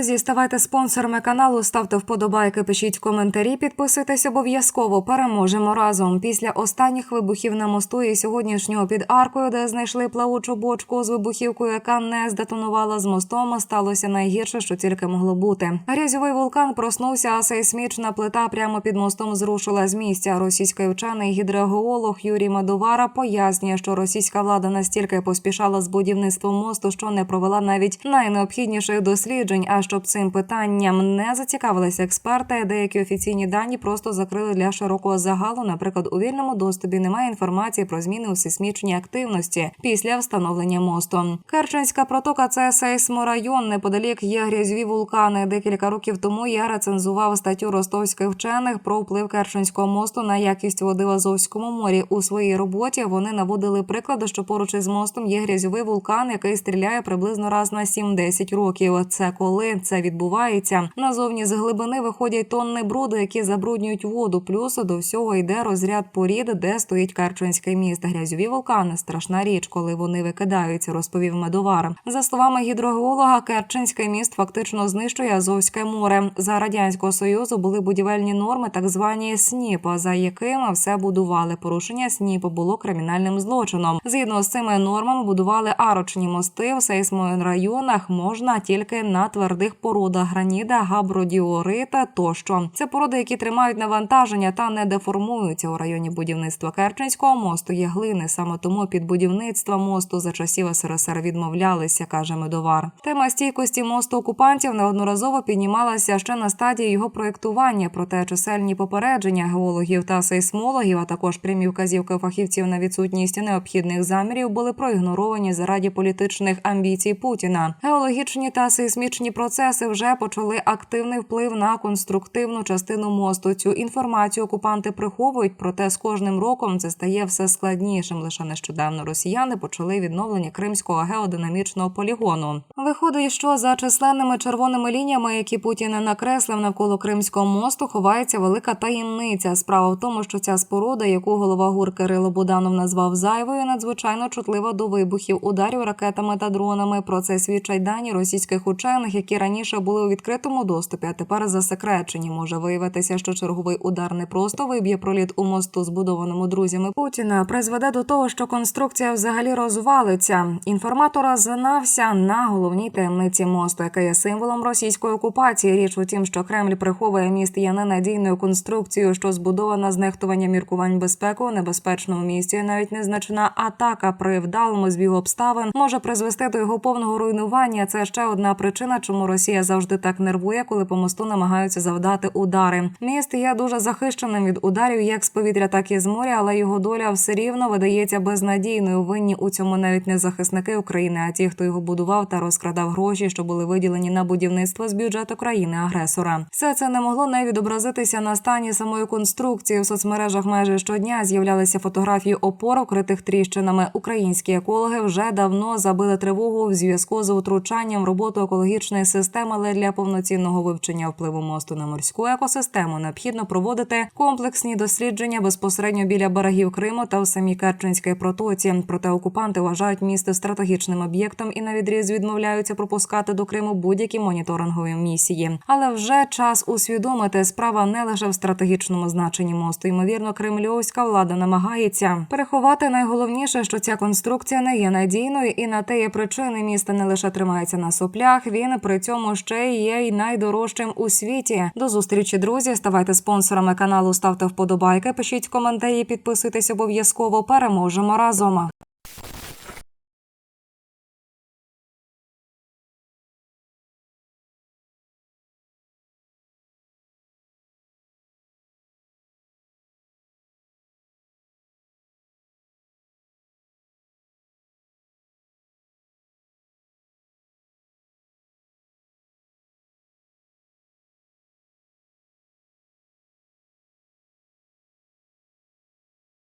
Друзі, ставайте спонсорами каналу, ставте вподобайки, пишіть коментарі, підписуйтесь обов'язково. Переможемо разом. Після останніх вибухів на мосту і сьогоднішнього під аркою, де знайшли плавучу бочку з вибухівкою, яка не здетонувала з мостом, сталося найгірше, що тільки могло бути. Грязьовий вулкан проснувся, а сейсмічна плита прямо під мостом зрушила з місця. Російський вчений гідрогеолог Юрій Мадовара пояснює, що російська влада настільки поспішала з будівництвом мосту, що не провела навіть найнеобхідніших досліджень. А щоб цим питанням не зацікавилися експерти, деякі офіційні дані просто закрили для широкого загалу. Наприклад, у вільному доступі немає інформації про зміни у сейсмічній активності після встановлення мосту. Керченська протока це сейсморайон. Неподалік є грязьові вулкани. Декілька років тому я рецензував статтю ростовських вчених про вплив Керченського мосту на якість води в Азовському морі. У своїй роботі вони наводили приклади, що поруч із мостом є грязьовий вулкан, який стріляє приблизно раз на 7-10 років. Це коли це відбувається. Назовні з глибини виходять тонни бруду, які забруднюють воду. Плюс до всього йде розряд порід, де стоїть Керченський міст. Грязьові вулкани страшна річ, коли вони викидаються, розповів медовар. За словами гідрогеолога, Керченський міст фактично знищує Азовське море. За радянського союзу були будівельні норми, так звані СНІП, за якими все будували. Порушення СНІП було кримінальним злочином. Згідно з цими нормами будували арочні мости в сейсморайонах можна тільки на твердих породах граніда, габродіорита тощо. Це породи, які тримають навантаження та не деформуються у районі будівництва Керченського мосту. Є глини саме тому під будівництво мосту за часів СРСР відмовлялися, каже медовар. Тема стійкості мосту окупантів неодноразово піднімалася ще на стадії його проєктування. Проте чисельні попередження геологів та сейсмологів, а також прямі вказівки фахівців на відсутність необхідних замірів, були проігноровані заради політичних амбіцій Путіна. Геологічні та сейсмічні процеси вже почали активний вплив на конструктивну частину мосту. Цю інформацію окупанти приховують, проте з кожним роком це стає все складнішим. Лише нещодавно росіяни почали відновлення кримського геодинамічного полігону. Виходить, що за численними червоними лініями, які Путін накреслив навколо Кримського мосту, ховається велика таємниця. Справа в тому, що ця споруда, яку голова ГУР Кирило Буданов назвав зайвою, надзвичайно чутлива до вибухів, ударів ракетами та дронами. Про це свідчать дані російських учених, які раніше були у відкритому доступі, а тепер засекречені. Може виявитися, що черговий удар не просто виб'є проліт у мосту, збудованому друзями Путіна, призведе до того, що конструкція взагалі розвалиться. Інформатор знався на головній таємниці мосту, яка є символом російської окупації. Річ у тім, що Кремль приховує міст є ненадійною конструкцією, що збудована з нехтування міркувань безпеки у небезпечному місці. Навіть незначна атака при вдалому збігу обставин може призвести до його повного руйнування. Це ще одна причина, чому Росія завжди так нервує, коли по мосту намагаються завдати удари. Міст є дуже захищеним від ударів, як з повітря, так і з моря, але його доля все рівно видається безнадійною. Винні у цьому навіть не захисники України, а ті, хто його будував та розкрадав гроші, що були виділені на будівництво з бюджету країни-агресора. Все це не могло не відобразитися на стані самої конструкції. В соцмережах майже щодня з'являлися фотографії опор, вкритих тріщинами. Українські екологи вже давно забили тривогу в зв'язку з утручанням в роботу екологічної системи, але для повноцінного вивчення впливу мосту на морську екосистему необхідно проводити комплексні дослідження безпосередньо біля берегів Криму та в самій Керченській протоці. Проте окупанти вважають місто стратегічним об'єктом і на відріз відмовляються пропускати до Криму будь-які моніторингові місії. Але вже час усвідомити справа не лише в стратегічному значенні мосту. Ймовірно, кремльовська влада намагається переховати найголовніше, що ця конструкція не є надійною, і на те є причини міста не лише тримається на соплях. Він при цьому ще є й найдорожчим у світі. До зустрічі, друзі. Ставайте спонсорами каналу, ставте вподобайки, пишіть коментарі, підписуйтесь обов'язково. Переможемо разом.